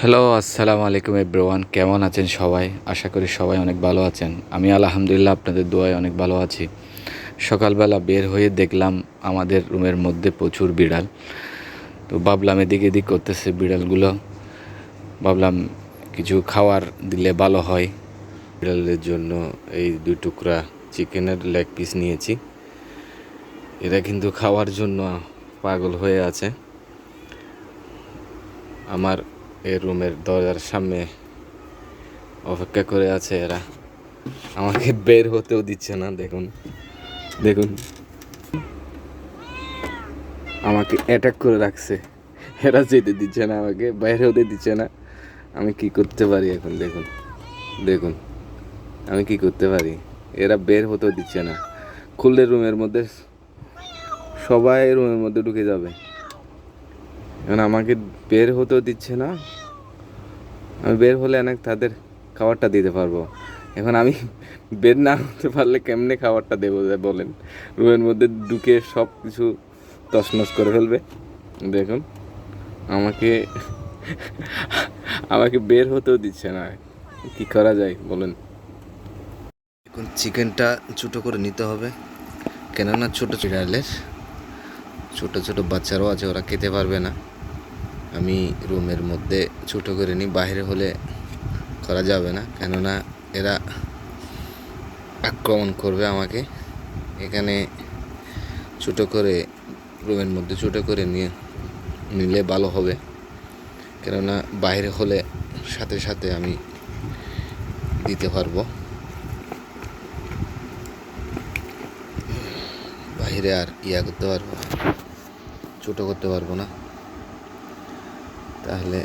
Hello আসসালামু আলাইকুম everyone কেমন আছেন সবাই? আশা করি সবাই অনেক ভালো আছেন। আমি আলহামদুলিল্লাহ আপনাদের দোয়ায় অনেক ভালো আছি। সকালবেলা বের হয়ে দেখলাম আমাদের রুমের মধ্যে প্রচুর বিড়াল। তো ভাবলাম এদিক এদিক করতেছে বিড়ালগুলো। ভাবলাম কিছু খাওয়ার দিলে ভালো হয়। বিড়ালের জন্য এই দুই টুকরা চিকেনের লেগ পিস নিয়েছি। এরা কিন্তু খাওয়ার জন্য পাগল হয়ে আছে। আমার এই রুমের দরজার সামনে অপেক্ষা করে আছে এরা। আমাকে বের হতেও দিচ্ছে না, দেখুন। দেখুন। আমাকে অ্যাটাক করে রাখছে। এরা যেতে দিচ্ছে না আমাকে, বাইরে হতে দিচ্ছে না। আমি কি করতে পারি এখন, দেখুন। দেখুন। আমি কি করতে পারি? এরা বের হতেও দিচ্ছে না। খুললে রুমের মধ্যে, সবাই রুমের মধ্যে ঢুকে যাবে। এখন আমাকে বের হতেও দিচ্ছে না। আমি বের হলে অনেক তাদের খাবারটা দিতে পারব। এখন আমি বের না হতে পারলে কেমনে খাবারটা দেবো বলেন? রুমের মধ্যে ঢুকে সব কিছু তছনছ করে ফেলবে। দেখুন, আমাকে আমাকে বের হতেও দিচ্ছে না। কি করা যায়, বলেন? এখন চিকেনটা ছোটো করে নিতে হবে। কেননা ছোটো চিড়ালের ছোটো ছোটো বাচ্চারাও আছে, ওরা খেতে পারবে না। আমি রুমের মধ্যে ছোটো করে নিই, বাইরে হলে করা যাবে না। কেননা এরা আক্রমণ করবে আমাকে। এখানে ছোটো করে, রুমের মধ্যে ছোটো করে নিয়ে নিলে ভালো হবে। কেননা বাইরে হলে সাথে সাথে আমি দিতে পারব। বাইরে আর ইয়া করতে পারব ছোটো করতে পারব না। তাহলে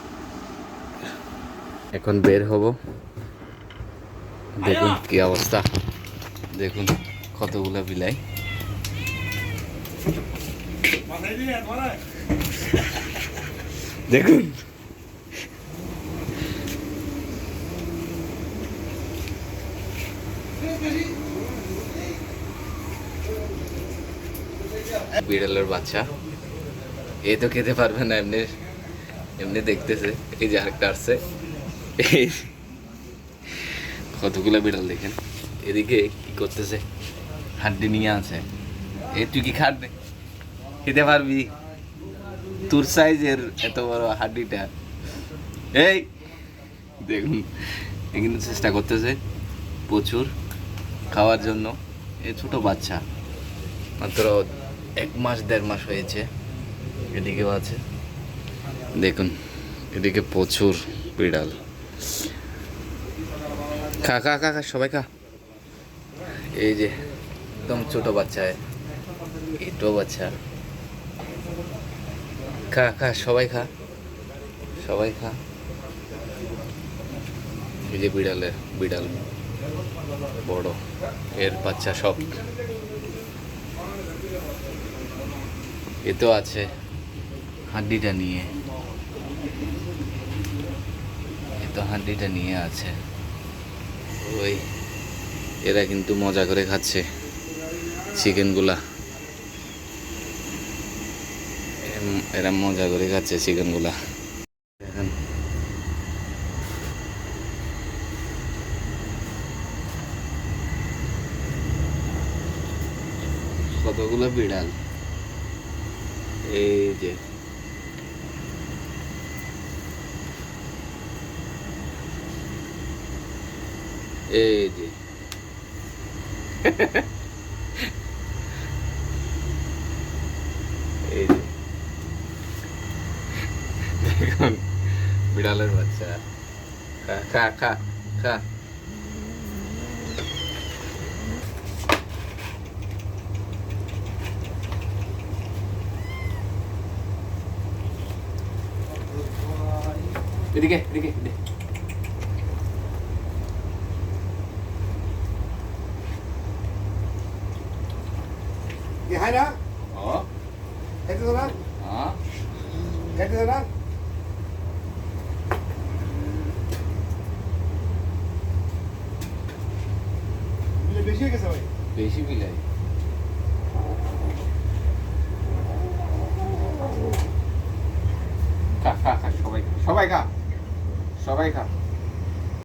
এখন বের হব। দেখুন কি অবস্থা। দেখুন কতগুলো বিলাই। দেখুন। বিড়ালের বাচ্চা। এ তো খেতে পারবে না এমনি। এমনি দেখতেছে, এই যে আরেকটা আসছে। কতগুলো বিড়াল দেখেন। এদিকে কি করতেছে? হাড্ডি নিয়ে আছে। এ, তুই কি খাটবে খেতে পারবি? তোর সাইজের এত বড় হাড্ডিটা। এই, দেখুন কিন্তু চেষ্টা করতেছে প্রচুর খাওয়ার জন্য। এ ছোট বাচ্চা। মাত্র এক মাস, দেড় মাস হয়েছে। এদিকেও আছে। দেখুন, এদিকে প্রচুর বিড়াল। খা খা খা খা, সবাই খা। এই যে, একদম ছোট বাচ্চা, এটো বাচ্চা। খা খা, সবাই খা সবাই খা। এই যে বিড়ালের, বিড়াল বড়, এর বাচ্চা সব। এ তো আছে, হাড্ডিটা নিয়ে। তো হাড্ডিটা নিয়ে আছে। ওই, এরা কিন্তু মজা করে খাচ্ছে চিকেনগুলা। এরা মজা করে খাচ্ছে চিকেনগুলা। কতগুলো বিড়াল? এই যে। এই যে এই যে দেখুন বিড়ালের বাচ্চা খা খা খা খা এদিকে এদিকে এদিকে। Đó? বিলে বেশি হয়ে গেছে ভাই বেশি বিলাই সবাই খা। সবাই খা সবাই খা